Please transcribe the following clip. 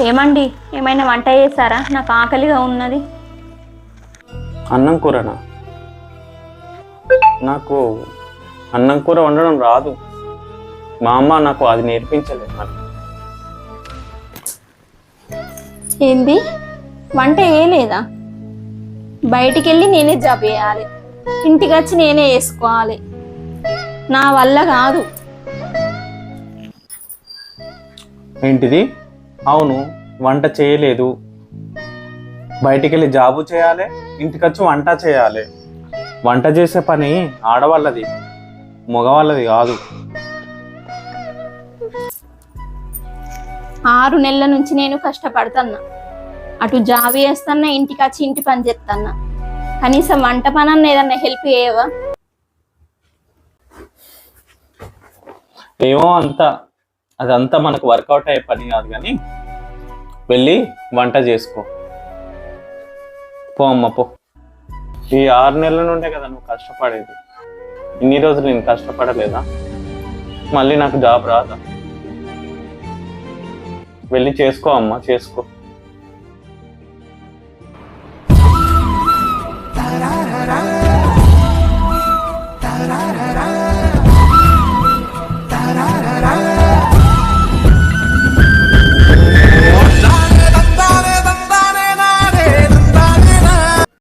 ఏమండి? ఏమైనా వంట చేశారా? నాకు ఆకలిగా ఉన్నది. అన్నం కూరనా? నాకు అన్నం కూర వండడం రాదు. మా అమ్మ నాకు అది నేర్పించలేదు మరి. ఏంది? వంట వేయలేదా బయటికి వెళ్ళి నేనే జాబ్ చేయాలి. ఇంటికి వచ్చి నేనే వేసుకోవాలి నా వల్ల కాదు. ఏంటిది? అవును వంట చేయలేదు. బయటికి వెళ్ళి జాబు చేయాలి ఇంటికి వచ్చి వంట చేయాలి. వంట చేసే పని ఆడవాళ్ళది మగవాళ్ళది కాదు. ఆరు నెలల నుంచి నేను కష్టపడుతున్నా. అటు జాబ్ చేస్తున్నా ఇంటికి వచ్చి ఇంటి పని చేస్తున్నా కనీసం వంట పని అన్న ఏదన్నా హెల్ప్ చేయవా? ఏమో అంత. అదంతా మనకు వర్కౌట్ అయ్యే పని కాదు కానీ వెళ్ళి వంట చేసుకో. పో అమ్మ పో. ఈ ఆరు నెలల నుండే కదా నువ్వు కష్టపడేది. ఇన్ని రోజులు నేను కష్టపడలేదా? మళ్ళీ నాకు జాబ్ రాదా? వెళ్ళి చేసుకో అమ్మ చేసుకో.